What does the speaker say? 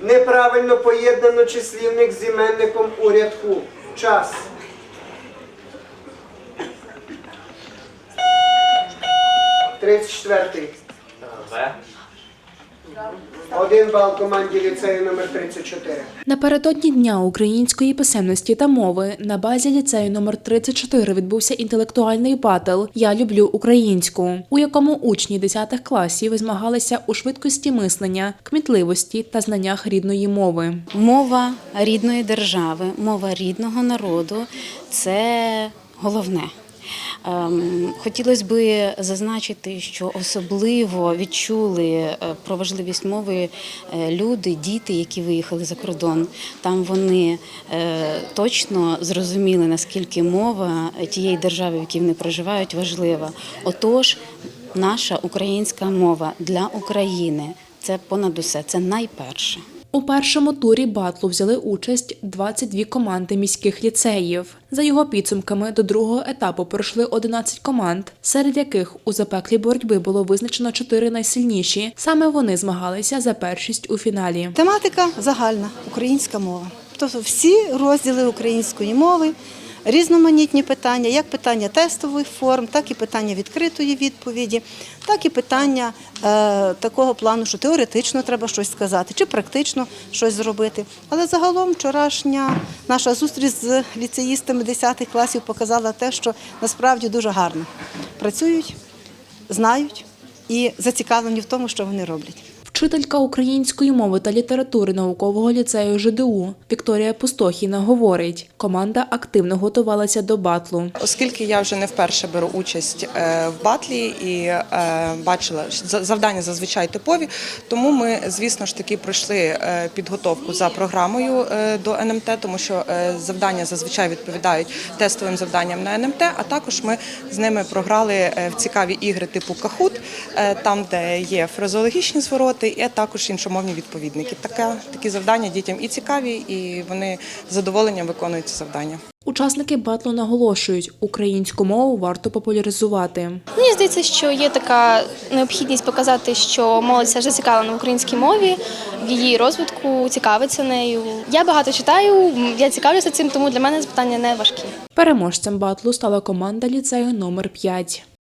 Неправильно поєднано числівник з іменником у рядку. Час. Тридцять четвертий. Один бал команді ліцею номер 34. Напередодні Дня української писемності та мови на базі ліцею номер 34 відбувся інтелектуальний батл Я люблю українську, у якому учні 10 класів змагалися у швидкості мислення, кмітливості та знаннях рідної мови. Мова рідної держави, мова рідного народу це головне. Ем, Хотілося би зазначити, що особливо відчули е, про важливість мови е, люди, діти, які виїхали за кордон. Там вони е, точно зрозуміли, наскільки мова тієї держави, в якій вони проживають, важлива. Отож, наша українська мова для України це понад усе, це найперше. У першому турі батлу взяли участь 22 команди міських ліцеїв. За його підсумками до другого етапу пройшли 11 команд, серед яких у запеклі боротьби було визначено 4 найсильніші. Саме вони змагалися за першість у фіналі. Тематика загальна українська мова. Тобто всі розділи української мови, різноманітні питання, як питання тестових форм, так і питання відкритої відповіді, так і питання е, такого плану, що теоретично треба щось сказати, чи практично щось зробити. Але загалом вчорашня наша зустріч з ліцеїстами 10 класів показала те, що насправді дуже гарно працюють, знають і зацікавлені в тому, що вони роблять. Вчителька української мови та літератури наукового ліцею ЖДУ Вікторія Пустохіна говорить, команда активно готувалася до батлу. Оскільки я вже не вперше беру участь е, в батлі і е, бачила завдання зазвичай типові, тому ми, звісно ж таки, пройшли е, підготовку за програмою до НМТ, тому що завдання зазвичай відповідають тестовим завданням на НМТ. А також ми з ними програли в цікаві ігри типу Кахут, там, де є фразеологічні звороти, і також іншомовні відповідники. Таке такі завдання дітям і цікаві, і вони з задоволенням виконують ці завдання. Учасники батлу наголошують, українську мову варто популяризувати. Мені здається, що є така необхідність показати, що молодь все ж зацікавлена в українській мові, в її розвитку, цікавиться нею. Я багато читаю, я цікавлюся цим, тому для мене запитання не важкі. Переможцем батлу стала команда ліцею номер 5